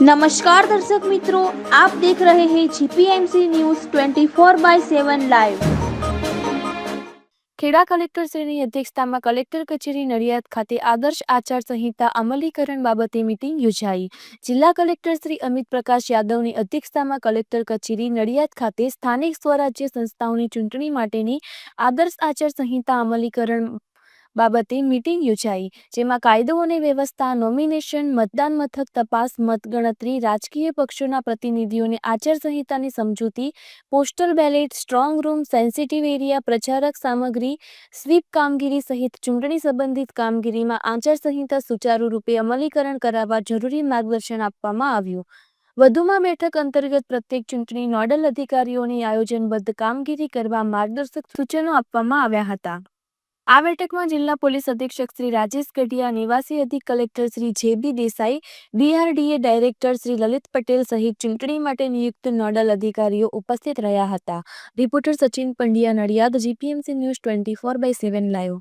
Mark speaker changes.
Speaker 1: નમસ્કાર દર્શક મિત્રો, આપ દેખ રહે હે GPMC news 24 by 7 live
Speaker 2: Kheda collector શ્રીની અધ્યક્ષતામાં કલેક્ટર કચેરી નડિયાદ ખાતે આદર્શ આચાર સંહિતા અમલીકરણ બાબતે મિટિંગ યોજાઈ. જિલ્લા કલેક્ટર શ્રી અમિત પ્રકાશ યાદવની અધ્યક્ષતામાં કલેક્ટર કચેરી નડિયાદ ખાતે સ્થાનિક સ્વરાજ્ય સંસ્થાઓની ચૂંટણી માટેની આદર્શ આચાર સંહિતા અમલીકરણ બાબતે મિટિંગ યોજાઈ, જેમાં કાયદો અને વ્યવસ્થા નોમિનેશન મતદાન મથક તપાસ, મતગણતરી, રાજકીય પક્ષોના પ્રતિનિધિઓને આચારસંહિતાની સમજૂતી postal ballot strong room sensitive area પ્રચારક સામગ્રી સ્વીપ કામગીરી સહિત ચૂંટણી સંબંધિત કામગીરીમાં આચારસંહિતા સુચારુ રૂપે અમલીકરણ કરાવવા જરૂરી માર્ગદર્શન આપવામાં આવ્યું. વધુમાં બેઠક અંતર્ગત પ્રત્યેક ચૂંટણી નોડલ અધિકારીઓની આયોજનબદ્ધ કામગીરી કરવા માર્ગદર્શક સૂચનો આપવામાં આવ્યા હતા. આ બેઠકમાં જિલ્લા પોલીસ અધિક્ષક શ્રી રાજેશ ગઢિયા, નિવાસી અધિક collector Shri J Desai, DRDA director Shri Lalit Patel સહિત ચૂંટણી માટે નિયુક્ત નોડલ અધિકારીઓ ઉપસ્થિત રહ્યા હતા. Reporter Sachin Pandya Nadiad, GPMC news twenty four by seven live.